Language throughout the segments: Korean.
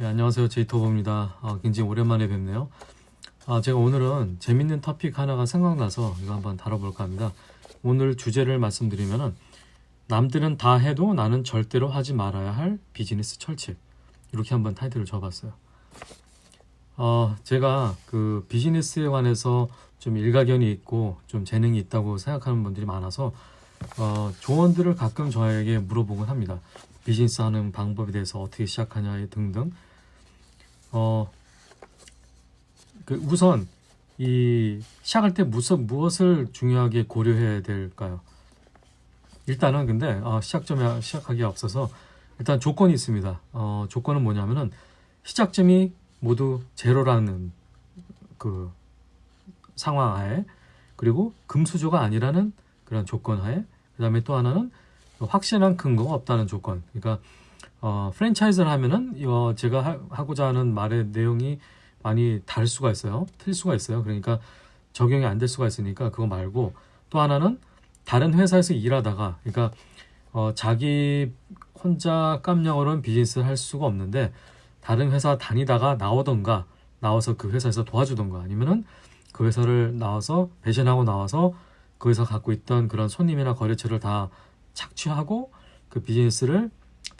네, 안녕하세요. 제이토브입니다. 아, 굉장히 오랜만에 뵙네요. 아, 제가 오늘은 재밌는 토픽 하나가 생각나서 이거 한번 다뤄볼까 합니다. 오늘 주제를 말씀드리면은 남들은 다 해도 나는 절대로 하지 말아야 할 비즈니스 철칙. 이렇게 한번 타이틀을 줘봤어요. 어, 제가 그 비즈니스에 관해서 좀 일가견이 있고 좀 재능이 있다고 생각하는 분들이 많아서 어, 조언들을 가끔 저에게 물어보곤 합니다. 비즈니스 하는 방법에 대해서 어떻게 시작하냐 등등. 어, 그 우선 이 시작할 때 무슨 무엇을 중요하게 고려해야 될까요? 일단은 근데 어, 시작점에 시작하기에 앞서서 일단 조건이 있습니다. 어, 조건은 뭐냐면은 시작점이 모두 제로라는 그 상황 하에 그리고 금수저가 아니라는 그런 조건 하에 그 다음에 또 하나는 확실한 근거가 없다는 조건. 그러니까 어, 프랜차이즈를 하면은 어, 제가 하, 하고자 하는 말의 내용이 많이 다를 수가 있어요. 틀릴 수가 있어요. 그러니까 적용이 안 될 수가 있으니까 그거 말고 또 하나는 다른 회사에서 일하다가 그러니까 어, 자기 혼자 깜냥으로는 비즈니스를 할 수가 없는데 다른 회사 다니다가 나오던가 나와서 그 회사에서 도와주던가 아니면은 그 회사를 나와서 배신하고 나와서 그 회사 갖고 있던 그런 손님이나 거래처를 다 착취하고 그 비즈니스를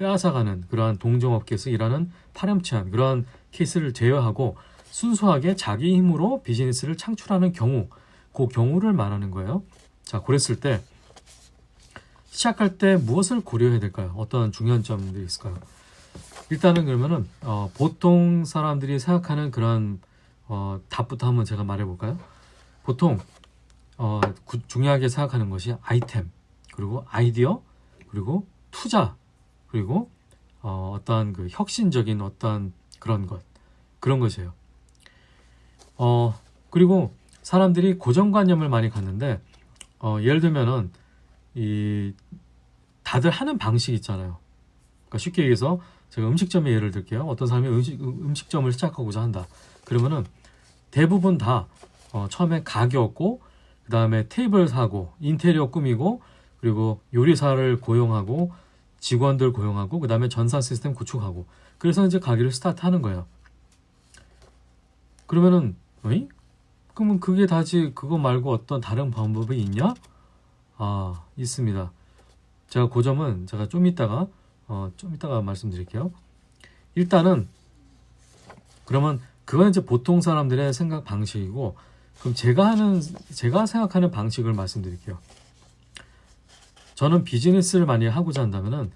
빼앗아가는 그러한 동종업계에서 일하는 파렴치한 그러한 케이스를 제외하고 순수하게 자기 힘으로 비즈니스를 창출하는 경우 그 경우를 말하는 거예요. 자, 그랬을 때 시작할 때 무엇을 고려해야 될까요? 어떤 중요한 점들이 있을까요? 일단은 그러면은 어, 보통 사람들이 생각하는 그런 어, 답부터 한번 제가 말해볼까요? 보통 어, 구- 중요하게 생각하는 것이 아이템 그리고 아이디어 그리고 투자 그리고 어, 어떠한 그 혁신적인 어떠한 그런 것 그런 것이에요. 어 그리고 사람들이 고정관념을 많이 갖는데 어, 예를 들면은 이 다들 하는 방식 있잖아요. 그러니까 쉽게 얘기해서 제가 음식점의 예를 들게요. 어떤 사람이 음식, 음식점을 시작하고자 한다. 그러면은 대부분 다 어, 처음에 가게 얻고 그 다음에 테이블 사고 인테리어 꾸미고 그리고 요리사를 고용하고 직원들 고용하고 그 다음에 전산 시스템 구축하고 그래서 이제 가게를 스타트하는 거예요. 그러면은 어이? 그러면 그게 다지 그거 말고 어떤 다른 방법이 있냐? 아 있습니다. 제가 그 점은 제가 좀 이따가 어, 좀 이따가 말씀드릴게요. 일단은 그러면 그건 이제 보통 사람들의 생각 방식이고 그럼 제가 하는 제가 생각하는 방식을 말씀드릴게요. 저는 비즈니스를 많이 하고자 한다면은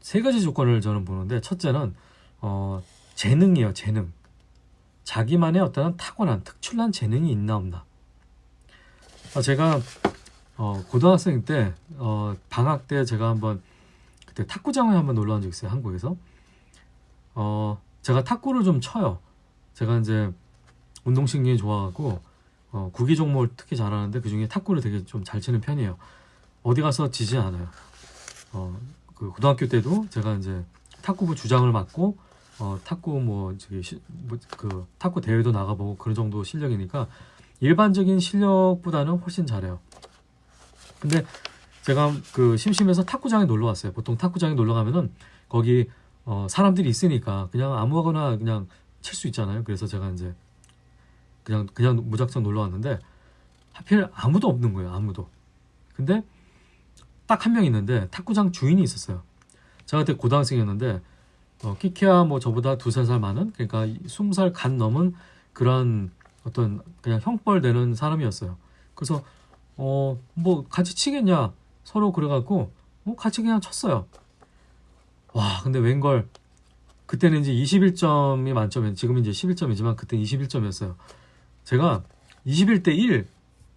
세 가지 조건을 저는 보는데 첫째는 어, 재능이에요. 재능. 자기만의 어떤 타고난 특출난 재능이 있나 없나. 아, 제가 어, 고등학생 때 어, 방학 때 제가 한번 그때 탁구장에 한번 놀러 간 적 있어요. 한국에서. 어, 제가 탁구를 좀 쳐요. 제가 이제 운동신경이 좋아가고 어, 구기 종목을 특히 잘하는데 그 중에 탁구를 되게 좀 잘 치는 편이에요. 어디 가서 지지 않아요. 어, 그 고등학교 때도 제가 이제 탁구부 주장을 맡고 어, 탁구 뭐 저기 시, 뭐, 그 탁구 대회도 나가보고 그런 정도 실력이니까 일반적인 실력보다는 훨씬 잘해요. 근데 제가 그 심심해서 탁구장에 놀러 왔어요. 보통 탁구장에 놀러 가면은 거기 어, 사람들이 있으니까 그냥 아무거나 그냥 칠 수 있잖아요. 그래서 제가 이제 그냥 그냥 무작정 놀러 왔는데 하필 아무도 없는 거예요. 아무도. 근데 딱 한 명 있는데 탁구장 주인이 있었어요. 제가 그때 고등학생이었는데 어, 키키야 뭐 저보다 두세 살 많은 그러니까 스무 살 간 넘은 그런 어떤 그냥 형벌 되는 사람이었어요. 그래서 어 뭐 같이 치겠냐 서로 그래갖고 뭐 같이 그냥 쳤어요. 와 근데 웬걸 그때는 이제 21점이 만점이었 지금은 이제 11점이지만 그때 21점이었어요. 제가 21대 1,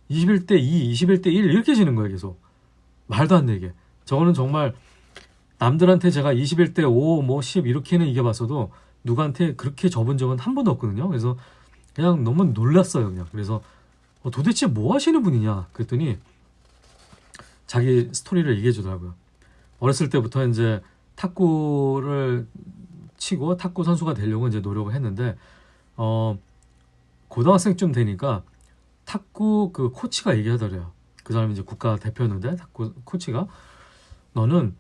21대 2, 21대 1 이렇게 지는 거예요 계속 말도 안 되게. 저거는 정말 남들한테 제가 21대 5, 뭐 10 이렇게는 이겨봤어도 누구한테 그렇게 접은 적은 한 번도 없거든요. 그래서 그냥 너무 놀랐어요. 그냥 그래서 어, 도대체 뭐 하시는 분이냐 그랬더니 자기 스토리를 얘기해 주더라고요. 어렸을 때부터 이제 탁구를 치고 탁구 선수가 되려고 이제 노력을 했는데 어 고등학생쯤 되니까 탁구 그 코치가 얘기하더래요. 그 사람이 이제 국가 대표였는데 탁구 코치가 너는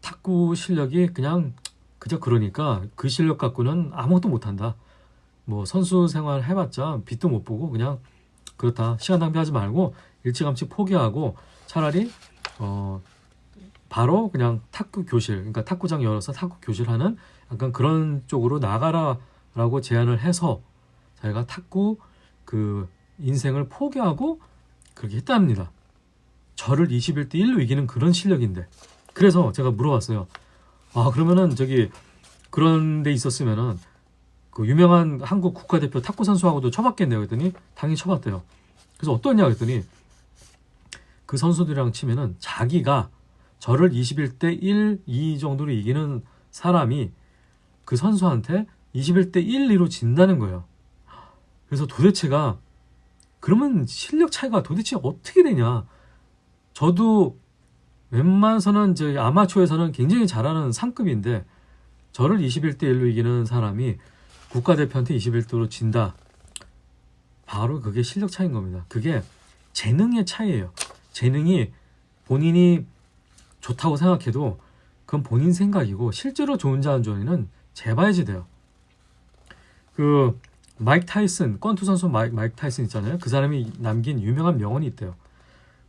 탁구 실력이 그냥 그저 그러니까 그 실력 갖고는 아무것도 못한다. 뭐 선수 생활 해봤자 빛도 못 보고 그냥 그렇다. 시간 낭비하지 말고 일찌감치 포기하고 차라리 어 바로 그냥 탁구 교실, 그러니까 탁구장 열어서 탁구 교실하는 약간 그런 쪽으로 나가라라고 제안을 해서 자기가 탁구 그 인생을 포기하고 그렇게 했답니다. 저를 21대 1로 이기는 그런 실력인데. 그래서 제가 물어봤어요. 아, 그러면은 저기 그런 데 있었으면은 그 유명한 한국 국가대표 탁구 선수하고도 쳐봤겠네요. 그랬더니 당연히 쳐봤대요. 그래서 어떠냐 그랬더니 그 선수들이랑 치면은 자기가 저를 21대 1, 2 정도로 이기는 사람이 그 선수한테 21대 1, 2로 진다는 거예요. 그래서 도대체가 그러면 실력 차이가 도대체 어떻게 되냐? 저도 웬만해서는 저 아마추어에서는 굉장히 잘하는 상급인데 저를 21대 1로 이기는 사람이 국가대표한테 21대로 진다. 바로 그게 실력 차이인 겁니다. 그게 재능의 차이예요. 재능이 본인이 좋다고 생각해도 그건 본인 생각이고 실제로 좋은지 안 좋은지는 재봐야지 돼요. 그 마이크 타이슨 권투 선수 마이크, 마이크 타이슨 있잖아요. 그 사람이 남긴 유명한 명언이 있대요.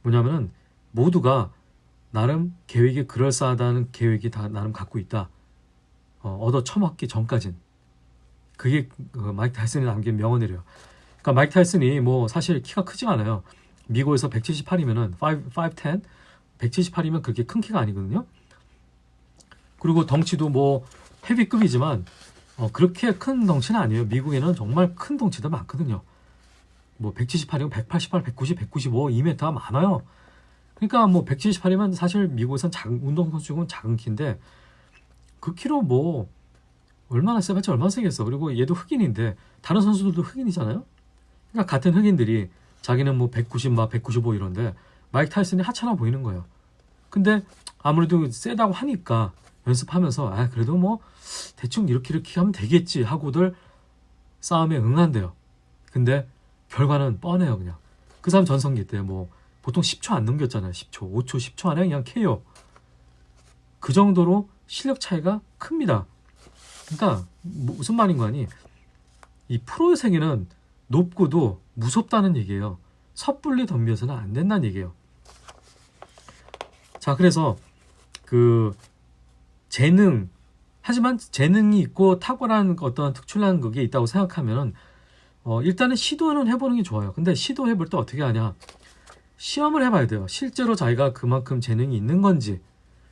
뭐냐면은 모두가 나름 계획이 그럴싸하다는 계획이 다 나름 갖고 있다. 어, 얻어 처먹기 전까진 그게 그 마이크 타이슨이 남긴 명언이래요. 그러니까 마이크 타이슨이 뭐 사실 키가 크지 않아요. 미국에서 178이면은 5, 5'10 178이면 그렇게 큰 키가 아니거든요. 그리고 덩치도 뭐 헤비급이지만 어, 그렇게 큰 덩치는 아니에요. 미국에는 정말 큰 덩치도 많거든요. 뭐 178이면 188, 190, 195, 2m 많아요. 그러니까 뭐 178이면 사실 미국에선 작은 운동선수고 작은 키인데 그 키로 뭐 얼마나 세봤자 얼마나 세겠어. 그리고 얘도 흑인인데 다른 선수들도 흑인이잖아요. 그러니까 같은 흑인들이 자기는 뭐 190, 막 195 이런데 마이크 타이슨이 하찮아 보이는 거예요. 근데 아무래도 세다고 하니까 연습하면서 아 그래도 뭐 대충 이렇게 이렇게 하면 되겠지 하고들 싸움에 응한대요. 근데 결과는 뻔해요 그냥. 그 사람 전성기 때 뭐 보통 10초 안 넘겼잖아요. 10초, 5초, 10초 안에 그냥 KO. 그 정도로 실력 차이가 큽니다. 그러니까 뭐 무슨 말인 거 아니? 이 프로의 세계는 높고도 무섭다는 얘기예요. 섣불리 덤벼서는 안 된다는 얘기예요. 자, 그래서 그 재능 하지만 재능이 있고 탁월한 어떤 특출난 그게 있다고 생각하면은 어, 일단은 시도는 해보는 게 좋아요. 근데 시도해볼 때 어떻게 하냐? 시험을 해봐야 돼요. 실제로 자기가 그만큼 재능이 있는 건지.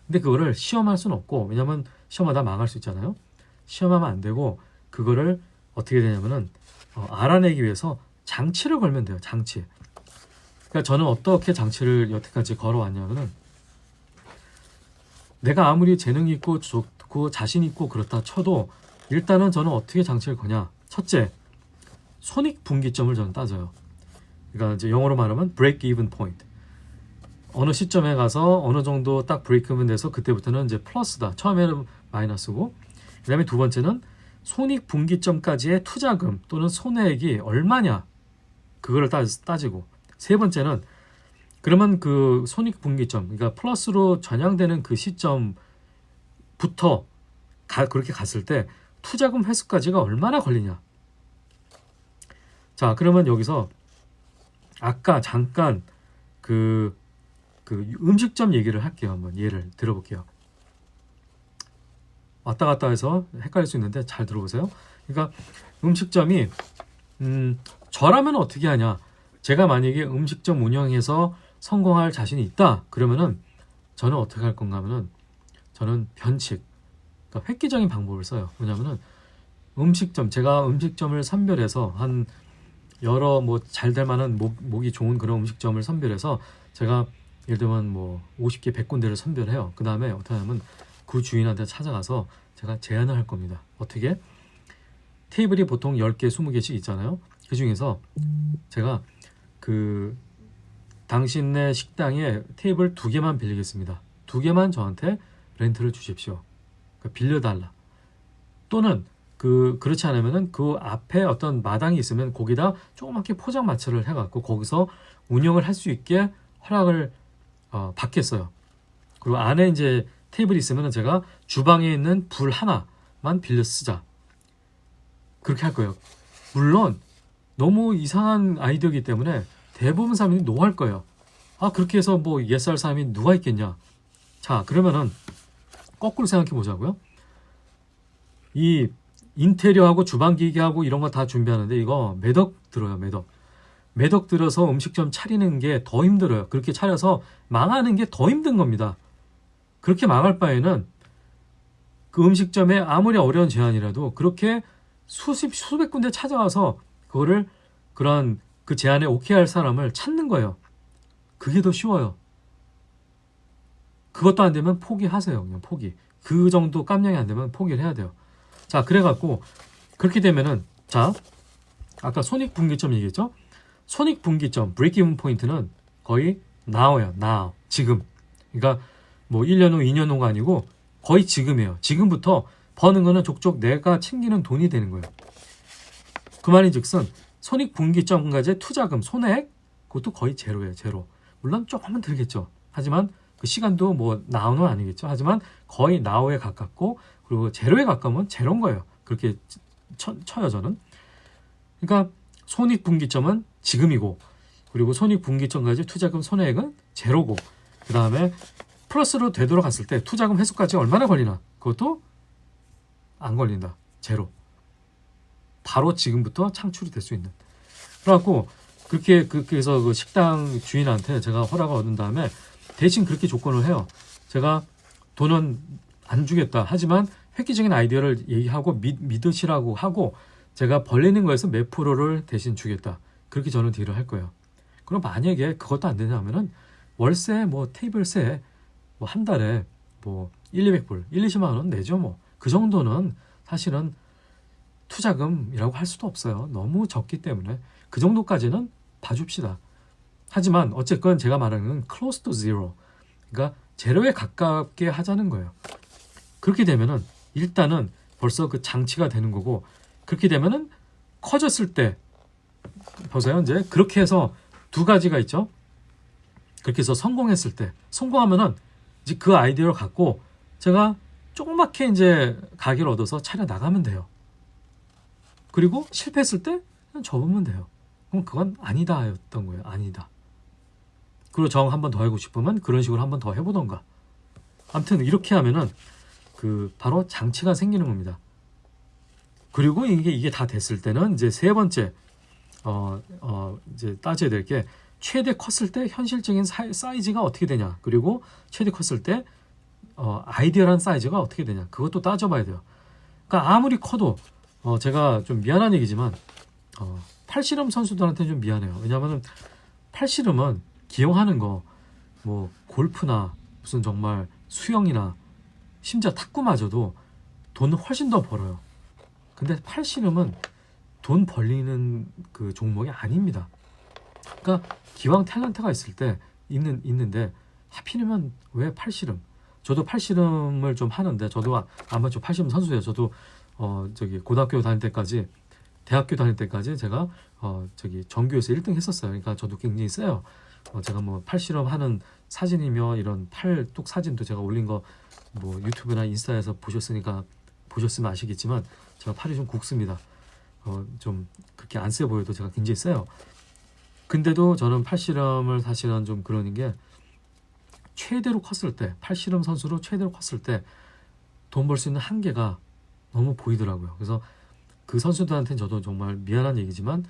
근데 그거를 시험할 수는 없고, 왜냐면 시험하다 망할 수 있잖아요. 시험하면 안 되고, 그거를 어떻게 되냐면은, 어, 알아내기 위해서 장치를 걸면 돼요. 장치. 그러니까 저는 어떻게 장치를 여태까지 걸어왔냐면은, 내가 아무리 재능이 있고 좋고 자신 있고 그렇다 쳐도 일단은 저는 어떻게 장치를 거냐. 첫째, 손익 분기점을 저는 따져요. 그러니까 이제 영어로 말하면 break even point. 어느 시점에 가서 어느 정도 딱 브레이크 면 돼서 그때부터는 이제 플러스다. 처음에는 마이너스고 그다음에 두 번째는 손익 분기점까지의 투자금 또는 손해액이 얼마냐 그거를 따, 따지고 세 번째는 그러면 그 손익 분기점 그러니까 플러스로 전향되는 그 시점부터 가, 그렇게 갔을 때 투자금 회수까지가 얼마나 걸리냐 자 그러면 여기서 아까 잠깐 그, 그 음식점 얘기를 할게요. 한번 예를 들어볼게요. 왔다 갔다 해서 헷갈릴 수 있는데 잘 들어보세요. 그러니까 음식점이 음, 저라면 어떻게 하냐? 제가 만약에 음식점 운영해서 성공할 자신이 있다. 그러면은 저는 어떻게 할 건가 하면은 저는 변칙, 그러니까 획기적인 방법을 써요. 뭐냐면은 음식점, 제가 음식점을 선별해서 한 여러 뭐 잘 될 만한 목, 목이 좋은 그런 음식점을 선별해서 제가 예를 들면 뭐 50개 100군데를 선별해요. 그 다음에 어떻게 하냐면 그 주인한테 찾아가서 제가 제안을 할 겁니다. 어떻게? 테이블이 보통 10개, 20개씩 있잖아요. 그 중에서 제가 그 당신네 식당에 테이블 두 개만 빌리겠습니다. 두 개만 저한테 렌트를 주십시오. 그러니까 빌려달라. 또는 그 그렇지 않으면은 그 앞에 어떤 마당이 있으면 거기다 조그맣게 포장마차를 해갖고 거기서 운영을 할 수 있게 허락을 어, 받겠어요. 그리고 안에 이제 테이블이 있으면은 제가 주방에 있는 불 하나 정도만 빌려 쓰자. 그렇게 할 거예요. 물론 너무 이상한 아이디어이기 때문에 대부분 사람이 노할 거예요. 아 그렇게 해서 뭐할 사람이 누가 있겠냐. 자 그러면은 거꾸로 생각해 보자고요. 이 인테리어하고 주방 기기하고 이런 거 다 준비하는데 이거 매덕 들어요 매덕. 매덕 들어서 음식점 차리는 게 더 힘들어요. 그렇게 차려서 망하는 게 더 힘든 겁니다. 그렇게 망할 바에는 그 음식점에 아무리 어려운 제안이라도 그렇게 수십 수백 군데 찾아와서 그거를 그런 그 제안에 오케이 할 사람을 찾는 거예요. 그게 더 쉬워요. 그것도 안 되면 포기하세요. 그냥 포기. 그 정도 깜냥이 안 되면 포기를 해야 돼요. 자, 그래갖고 그렇게 되면은 자, 아까 손익 분기점 얘기했죠? 손익 분기점, 브레이크 이븐 포인트는 거의 now예요. now. 지금. 그러니까 뭐 1년 후, 2년 후가 아니고 거의 지금이에요. 지금부터 버는 거는 족족 내가 챙기는 돈이 되는 거예요. 그 말인 즉슨 손익 분기점까지 투자금 손해액 그것도 거의 제로예요. 제로. 물론 조금은 들겠죠. 하지만 그 시간도 뭐 나우는 아니겠죠. 하지만 거의 나우에 가깝고 그리고 제로에 가까우면 제로인 거예요. 그렇게 쳐, 쳐요 저는. 그러니까 손익 분기점은 지금이고 그리고 손익 분기점까지 투자금 손해액은 제로고 그 다음에 플러스로 되돌아 갔을 때 투자금 회수까지 얼마나 걸리나 그것도 안 걸린다 제로 바로 지금부터 창출이 될 수 있는. 그래갖고 그렇게 그렇게 해서 그 식당 주인한테 제가 허락을 얻은 다음에 대신 그렇게 조건을 해요. 제가 돈은 안 주겠다. 하지만 획기적인 아이디어를 얘기하고 믿, 믿으시라고 하고 제가 벌리는 거에서 몇 프로를 대신 주겠다. 그렇게 저는 딜을 할 거예요. 그럼 만약에 그것도 안 되냐면은 월세 뭐 테이블세 뭐 한 달에 뭐 1, 200불, 1, 20만 원 내죠 뭐. 그 정도는 사실은 투자금이라고 할 수도 없어요. 너무 적기 때문에 그 정도까지는 봐줍시다. 하지만 어쨌건 제가 말하는 건 close to zero. 그러니까 제로에 가깝게 하자는 거예요. 그렇게 되면은 일단은 벌써 그 장치가 되는 거고 그렇게 되면은 커졌을 때 보세요. 이제 그렇게 해서 두 가지가 있죠. 그렇게 해서 성공했을 때 성공하면은 이제 그 아이디어를 갖고 제가 조그맣게 이제 가게를 얻어서 차려 나가면 돼요. 그리고 실패했을 때 그냥 접으면 돼요. 그럼 그건 아니다였던 거예요. 아니다. 그리고 정 한 번 더 하고 싶으면 그런 식으로 한 번 더 해보던가. 아무튼 이렇게 하면은 그 바로 장치가 생기는 겁니다. 그리고 이게 이게 다 됐을 때는 이제 세 번째 어, 어 이제 따져야 될 게 최대 컸을 때 현실적인 사, 사이즈가 어떻게 되냐 그리고 최대 컸을 때 어, 아이디어란 사이즈가 어떻게 되냐 그것도 따져봐야 돼요. 그러니까 아무리 커도 어, 제가 좀 미안한 얘기지만 어, 팔씨름 선수들한테 좀 미안해요. 왜냐하면 팔씨름은 기용하는 거 뭐 골프나 무슨 정말 수영이나 심지어 탁구마저도 돈 훨씬 더 벌어요. 근데 팔씨름은 돈 벌리는 그 종목이 아닙니다. 그러니까 기왕 탤런트가 있을 때 있는 있는데 하필이면 왜 팔씨름? 저도 팔씨름을 좀 하는데 저도 아- 아마추어 팔씨름 선수예요. 저도 어 저기 고등학교 다닐 때까지 대학교 다닐 때까지 제가 어 저기 전교에서 1등 했었어요. 그러니까 저도 굉장히 세요. 어 제가 뭐 팔씨름 하는 사진이며 이런 팔뚝 사진도 제가 올린 거 뭐 유튜브나 인스타에서 보셨으니까 보셨으면 아시겠지만 제가 팔이 좀 굵습니다. 어 좀 그렇게 안 세 보여도 제가 굉장히 세요. 근데도 저는 팔씨름을 사실은 좀 그러는 게 최대로 컸을 때 팔씨름 선수로 최대로 컸을 때 돈 벌 수 있는 한계가 너무 보이더라고요. 그래서 그 선수들한테는 저도 정말 미안한 얘기지만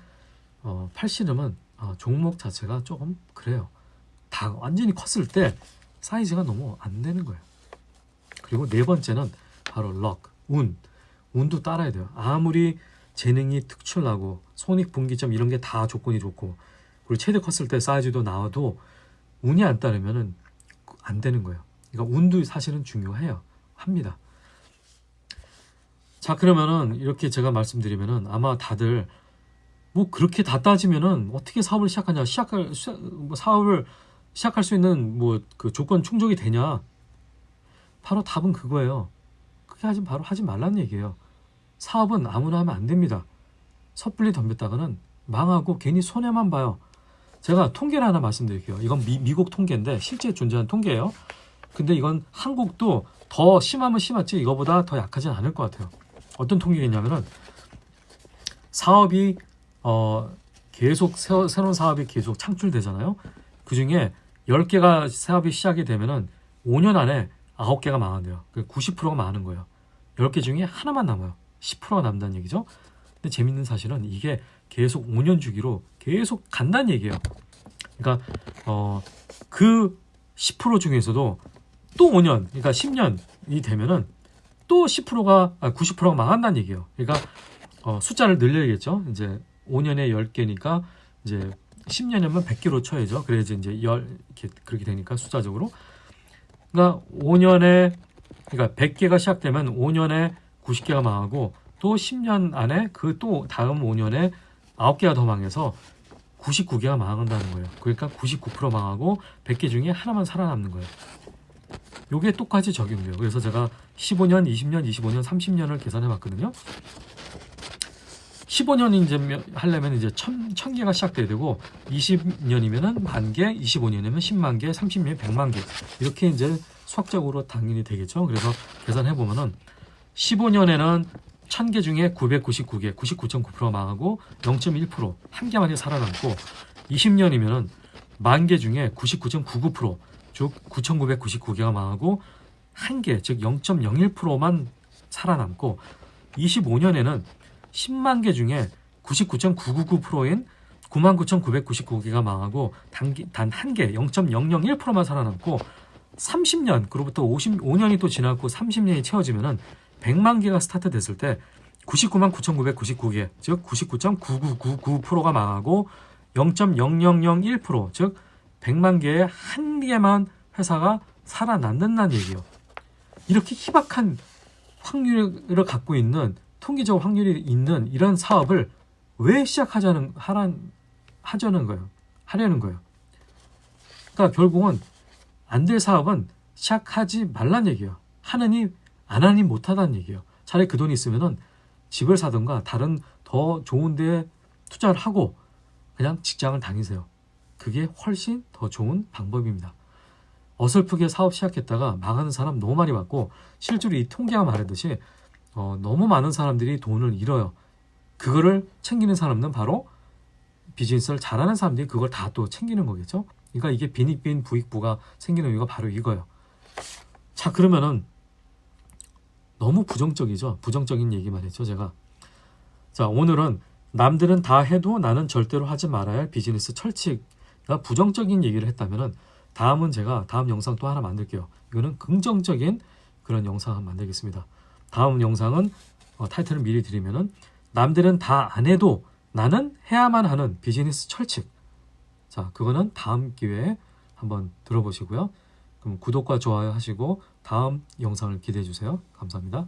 어, 팔씨름은 어, 종목 자체가 조금 그래요. 다 완전히 컸을 때 사이즈가 너무 안 되는 거예요. 그리고 네 번째는 바로 럭, 운. 운도 따라야 돼요. 아무리 재능이 특출나고 손익분기점 이런 게 다 조건이 좋고 그리고 최대 컸을 때 사이즈도 나와도 운이 안 따르면은 안 되는 거예요. 그러니까 운도 사실은 중요해요. 합니다. 자 그러면은 이렇게 제가 말씀드리면은 아마 다들 뭐 그렇게 다 따지면은 어떻게 사업을 시작하냐 시작할 시- 뭐 사업을 시작할 수 있는 뭐 그 조건 충족이 되냐 바로 답은 그거예요. 그게 하지 바로 하지 말라는 얘기예요. 사업은 아무나 하면 안 됩니다. 섣불리 덤볐다가는 망하고 괜히 손해만 봐요. 제가 통계를 하나 말씀드릴게요. 이건 미, 미국 통계인데 실제 존재하는 통계예요. 근데 이건 한국도 더 심하면 심했지 이거보다 더 약하진 않을 것 같아요. 어떤 통계가 있냐면은 사업이 어 계속 새, 새로운 사업이 계속 창출되잖아요. 그 중에 10개가 사업이 시작이 되면은 5년 안에 9개가 망한대요. 그 90%가 망하는 거예요. 10개 중에 하나만 남아요. 10%가 남다는 얘기죠. 근데 재밌는 사실은 이게 계속 5년 주기로 계속 간다는 얘기예요. 그러니까 어 그 10% 중에서도 또 5년, 그러니까 10년이 되면은 또 10%가 아, 90%가 망한다는 얘기예요. 그러니까 어, 숫자를 늘려야겠죠. 이제 5년에 10개니까 이제 10년이면 100개로 쳐야죠. 그래야지 이제 열 이렇게 그렇게 되니까 숫자적으로. 그러니까 5년에 그러니까 100개가 시작되면 5년에 90개가 망하고 또 10년 안에 그 또 다음 5년에 9개가 더 망해서 99개가 망한다는 거예요. 그러니까 99% 망하고 100개 중에 하나만 살아남는 거예요. 요게 똑같이 적용돼요. 그래서 제가 15년, 20년, 25년, 30년을 계산해 봤거든요. 15년 이제 하려면 이제 천, 천 개가 시작돼야 되고 20년이면은 만 개, 25년이면 10만 개, 30년이면 100만 개 이렇게 이제 수학적으로 당연히 되겠죠. 그래서 계산해 보면은 15년에는 1000개 중에 999개, 99.9% 망하고 0.1%, 한 개만이 살아남고 20년이면은 만 개 중에 99.99%, 즉 9,999개가 망하고 한 개, 즉 0.01%만 살아남고 25년에는 10만 개 중에 99.999%인 99,999개가 망하고 단 한 개, 0.001%만 살아남고 30년, 그로부터 55년이 또 지나고 30년이 채워지면은 100만 개가 스타트 됐을 때 99만 9,999개, 즉 99.9999%가 망하고 0.0001%, 즉 100만 개의 한 개만 회사가 살아남는다는 얘기예요. 이렇게 희박한 확률을 갖고 있는 통계적 확률이 있는 이런 사업을 왜 시작하자는 하란 하자는 거예요. 하려는 거예요. 그러니까 결국은 안 될 사업은 시작하지 말란 얘기예요. 하느니 안 하니 못하다는 얘기예요. 차라리 그 돈이 있으면은 집을 사든가 다른 더 좋은 데 투자를 하고 그냥 직장을 다니세요. 그게 훨씬 더 좋은 방법입니다. 어설프게 사업 시작했다가 망하는 사람 너무 많이 봤고 실제로 이 통계가 말하듯이 어, 너무 많은 사람들이 돈을 잃어요. 그거를 챙기는 사람은 바로 비즈니스를 잘하는 사람들이 그걸 다 또 챙기는 거겠죠. 그러니까 이게 빈익빈 부익부가 생기는 이유가 바로 이거예요. 자 그러면은 너무 부정적이죠. 부정적인 얘기만 했죠, 제가. 자, 오늘은 남들은 다 해도 나는 절대로 하지 말아야 할 비즈니스 철칙가 부정적인 얘기를 했다면은 다음은 제가 다음 영상 또 하나 만들게요. 이거는 긍정적인 그런 영상 을 만들겠습니다. 다음 영상은 어, 타이틀을 미리 드리면은 남들은 다 안 해도 나는 해야만 하는 비즈니스 철칙. 자, 그거는 다음 기회에 한번 들어보시고요. 그럼 구독과 좋아요 하시고 다음 영상을 기대해 주세요. 감사합니다.